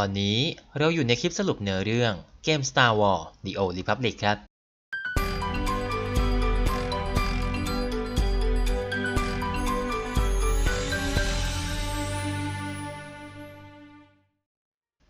ตอนนี้เราอยู่ในคลิปสรุปเนื้อเรื่องเกม Star Wars The Old Republic ครับ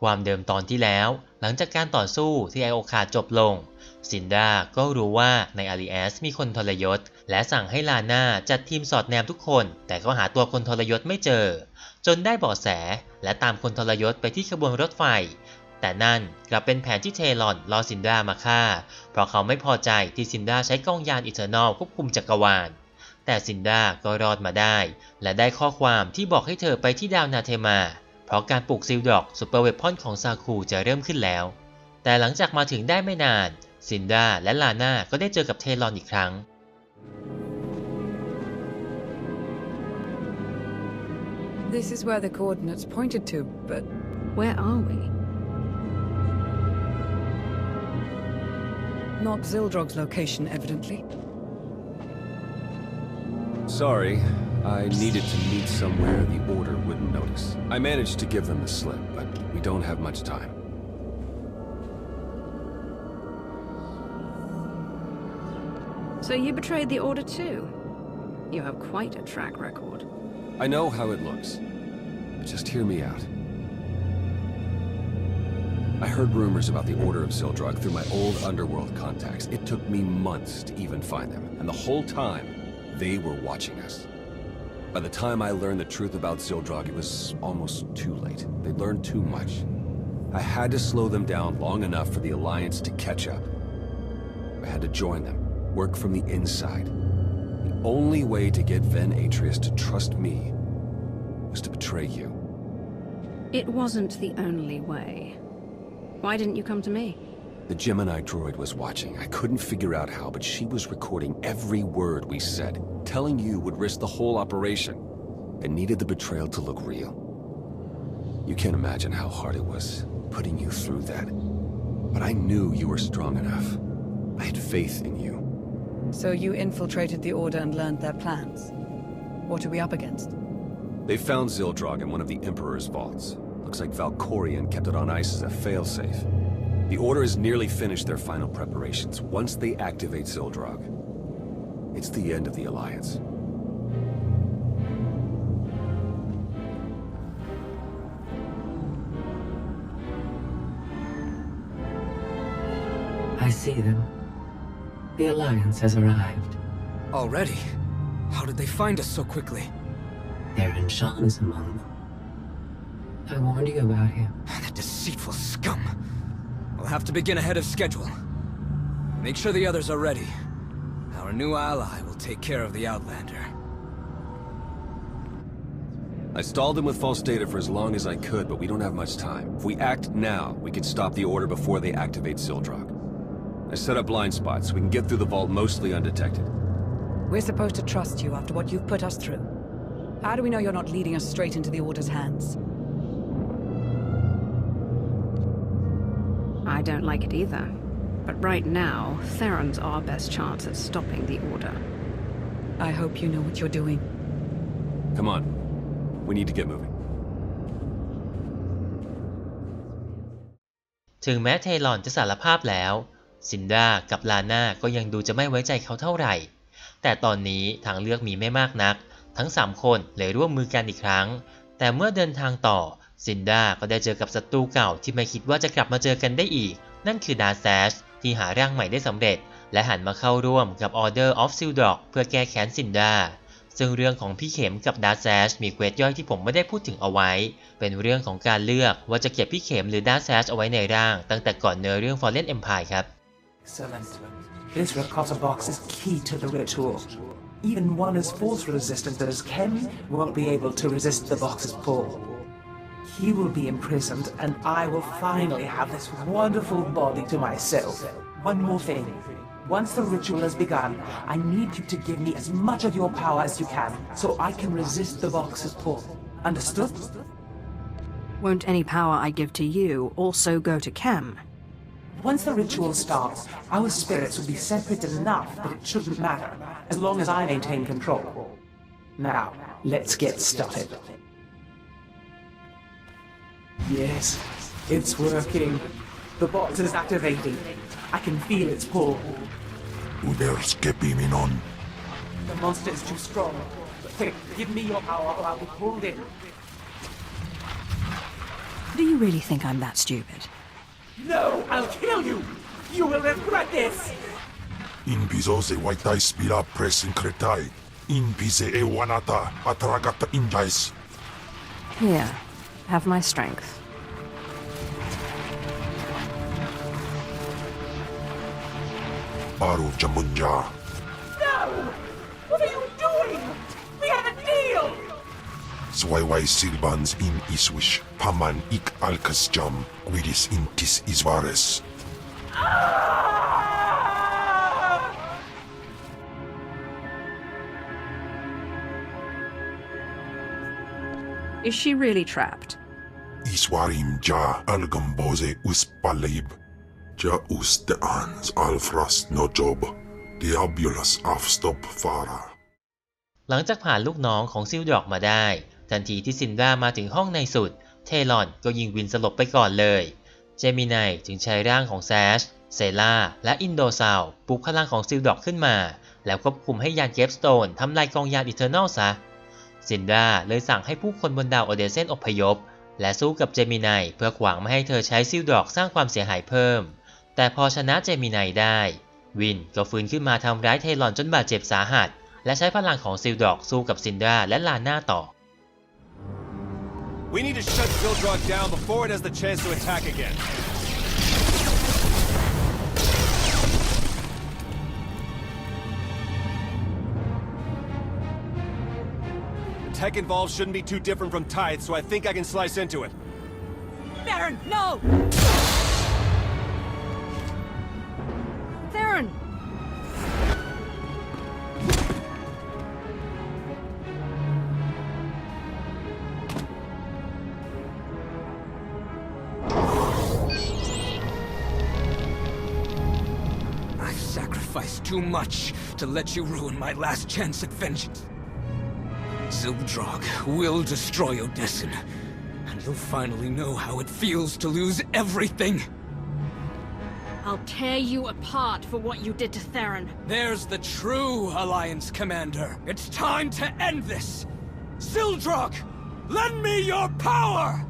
ความเดิมตอนที่แล้วหลังจากการต่อสู้ที่ไอโอคาจบลง ซินดาก็รู้ว่าในอาริเอสมีคนทรยศและสั่งให้ลาน่าจัดทีมสอดแนมทุกคน แต่ก็หาตัวคนทรยศไม่เจอ จนได้เบาะแสและตามคนทรยศไปที่ขบวนรถไฟ แต่นั่นกลับเป็นแผนที่เทลอนรอซินดามาฆ่า เพราะเขาไม่พอใจที่ซินดาใช้กล้องยานอิเทอร์นอลควบคุมจักรวาล แต่ซินดาก็รอดมาได้ และได้ข้อความที่บอกให้เธอไปที่ดาวนาเทมา เพราะการปลูกซิลดอกซูเปอร์เวพอนของซาคูจะเริ่มขึ้นแล้ว แต่หลังจากมาถึงได้ไม่นานซินดาและลาน่าก็ได้เจอกับเทลอนอีกครั้ง This is where the coordinates pointed to, but Where are we? not Zildrog's location, evidently. Sorry, I needed to meet somewhere the Order wouldn't notice. I managed to give them the slip, but we don't have much time. So you betrayed the Order too? You have quite a track record. I know how it looks. But just hear me out. I heard rumors about the Order of Zildrog through my old underworld contacts. It took me months to even find them, and the whole time, they were watching us. By the time I learned the truth about Zildrog, it was almost too late. They'd learned too much. I had to slow them down long enough for the Alliance to catch up. I had to join them, work from the inside. The only way to get Ven Atreus to trust me was to betray you. It wasn't the only way. Why didn't you come to me? The Gemini droid was watching. I couldn't figure out how, but she was recording every word we said. Telling you would risk the whole operation. I needed the betrayal to look real. You can't imagine how hard it was putting you through that. But I knew you were strong enough. I had faith in you. So you infiltrated the Order and learned their plans. What are we up against? They found Zildrog in one of the Emperor's vaults. Looks like Valkorion kept it on ice as a failsafe. The Order has nearly finished their final preparations. Once they activate Zildrog, it's the end of the Alliance. I see them. The Alliance has arrived. Already? How did they find us so quickly? Theron Shan is among them. I warned you about him. That deceitful scum. We'll have to begin ahead of schedule. Make sure the others are ready. Our new ally will take care of the Outlander. I stalled them with false data for as long as I could, but we don't have much time. If we act now, we can stop the Order before they activate Zildrog. I set up blind spots so we can get through the vault mostly undetected. We're supposed to trust you after what you've put us through. How do we know you're not leading us straight into the Order's hands? I don't like it either. But right now, Theron's our best chance at stopping the Order. I hope you know what you're doing. Come on. We need to get moving. ถึงแม้เทลอนจะสารภาพแล้ว ซินดากับลาน่าก็ยังดูจะไม่ไว้ใจเขาเท่าไหร่ แต่ตอนนี้ทางเลือกมีไม่มากนัก ทั้ง 3 คนเลยร่วมมือกันอีกครั้ง แต่เมื่อเดินทางต่อซินดาก็ได้เจอกับศัตรูเก่าที่ไม่คิดว่าจะกลับมาเจอกันได้อีก นั่นคือดาแซชที่หาร่างใหม่ได้สำเร็จ และหันมาเข้าร่วมกับ Order of s i l d o g เพื่อแก้แค้นซินดาซึ่งเรื่องของพี่เข็มกับดาร์แซชมีเควสย่อยที่ผมไม่ได้พูดถึงเอาไว้ เป็นเรื่องของการเลือกว่าจะเก็บพี่เข็มหรือดาร์แซชเอาไว้ในร่าง ตั้งแต่ก่อนเนื้อเรื่อง Fallen Empire ครับ Excellent. This ricotta box is key to the ritual. Even one as force resistant as Ken won't be able to resist the box's pull. He will be imprisoned, and I will finally have this wonderful body to myself. One more thing. Once the ritual has begun, I need you to give me as much of your power as you can, so I can resist the box's pull. Understood? Won't any power I give to you also go to Kem? Once the ritual starts, our spirits will be separate enough that it shouldn't matter, as long as I maintain control. Now, let's get started. Yes, It's working. The box is activating. I can feel its pull. Uders kepiminon. The monster is too strong. Quick, give me your power or I'll be pulled in. Do you really think I'm that stupid? No, I'll kill you! You will regret this! In piso se waitai spila presin kretai. In pise e wanata atragata injais. Here, have my strength. Baru jamunja. Swayway silbans in iswish. Paman ik alkas jam. Guidis intis isvares. Ah! Is she really trapped? Iswarim ja algamboze uspalib. Ja uste ans alfras no job. Diabulus afstop fara. หลังจากผ่านลูกน้องของซิลดรอกมาได้ ทันทีที่ซินดรามาถึงห้องในสุด เทลอนก็ยิงวินสลบไปก่อนเลย เจมินายจึงใช้ร่างของแซช เซล่า และอินโดซาวปลุกพลังของซิลดรอกขึ้นมา แล้วควบคุมให้ยานเกฟสโตนทำลายกองยานอีเทอร์นอลซะ ซินดราเลยสั่งให้ผู้คนบนดาวโอเดเซนอพยพ และสู้กับเจมินายเพื่อขวางไม่ให้เธอใช้ซิลดรอกสร้างความเสียหายเพิ่ม แต่พอชนะเจมินายได้ วินก็ฟื้นขึ้นมาทำร้ายเทลอนจนบาดเจ็บสาหัสและใช้พลังของซิลดรอกสู้กับซินดราและลาน่าต่อ We need to shut Zildrog down before it has the chance to attack again. The tech involved shouldn't be too different from Tithe, so I think I can slice into it. Theron, no! Theron! Too much to let you ruin my last chance at vengeance. Zildrog will destroy Odessen, and you'll finally know how it feels to lose everything. I'll tear you apart for what you did to Theron. There's the true Alliance Commander. It's time to end this. Zildrog, lend me your power!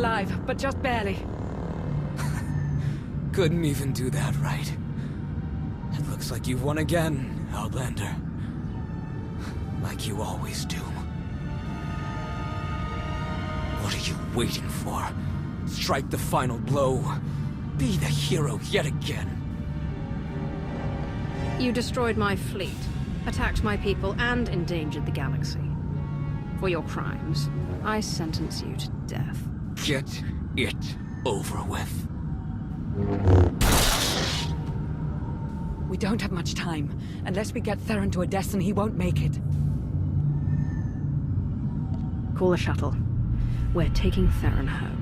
Alive, but just barely. Couldn't even do that right. It looks like you've won again, Outlander. Like you always do. What are you waiting for? Strike the final blow. Be the hero yet again. You destroyed my fleet, attacked my people, and endangered the galaxy. For your crimes, I sentence you to death. Get it over with. We don't have much time. Unless we get Theron to Odessin, he won't make it. Call a shuttle. We're taking Theron home.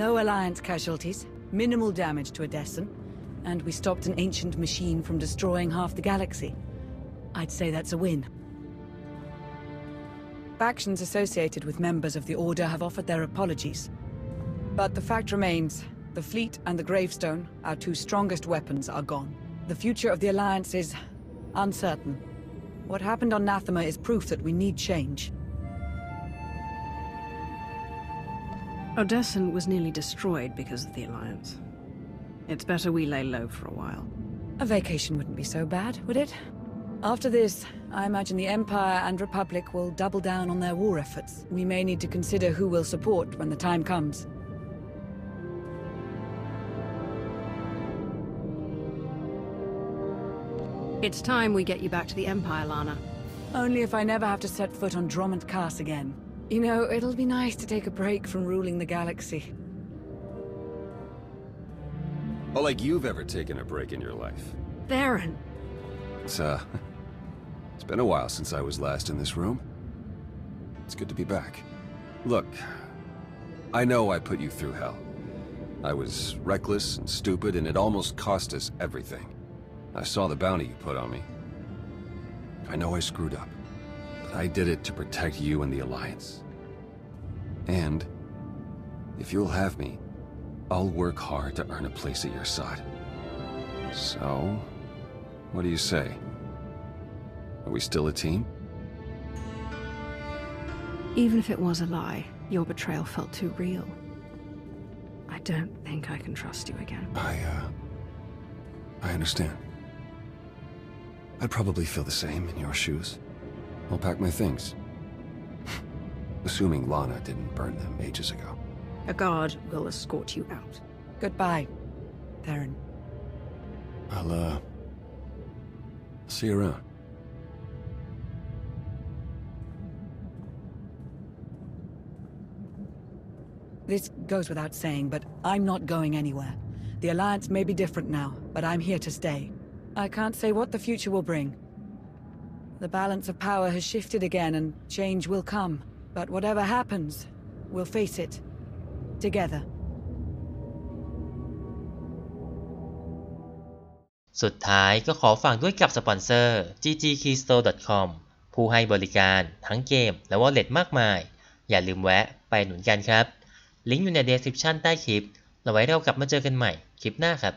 No Alliance casualties, minimal damage to Odessen, and we stopped an ancient machine from destroying half the galaxy. I'd say that's a win. Factions associated with members of the Order have offered their apologies. But the fact remains, the fleet and the gravestone, our two strongest weapons, are gone. The future of the Alliance is uncertain. What happened on Nathema is proof that we need change. Odessen was nearly destroyed because of the Alliance. It's better we lay low for a while. A vacation wouldn't be so bad, would it? After this, I imagine the Empire and Republic will double down on their war efforts. We may need to consider who we'll support when the time comes. It's time we get you back to the Empire, Lana. Only if I never have to set foot on Drummond Cass again. You know, it'll be nice to take a break from ruling the galaxy. Oh, like you've ever taken a break in your life. Baron. It's, uh... It's been a while since I was last in this room. It's good to be back. Look, I know I put you through hell. I was reckless and stupid, and it almost cost us everything. I saw the bounty you put on me. I know I screwed up, I did it to protect you and the Alliance. And, if you'll have me, I'll work hard to earn a place at your side. So, what do you say? Are we still a team? Even if it was a lie, your betrayal felt too real. I don't think I can trust you again. I, uh... I understand. I'd probably feel the same in your shoes. I'll pack my things. Assuming Lana didn't burn them ages ago. A guard will escort you out. Goodbye, Theron. I'll, uh... See you around. This goes without saying, but I'm not going anywhere. The Alliance may be different now, but I'm here to stay. I can't say what the future will bring. The balance of power has shifted again and change will come. But whatever happens, we'll face it. Together. สุดท้ายก็ขอฝากด้วยกับสปอนเซอร์ ggkeystore.com ผู้ให้บริการทั้งเกมและวอลเล็ตมากมาย อย่าลืมแวะไปหนุนกันครับ ลิงก์อยู่ใน description ใต้คลิป เราไว้เรากลับมาเจอกันใหม่คลิปหน้าครับ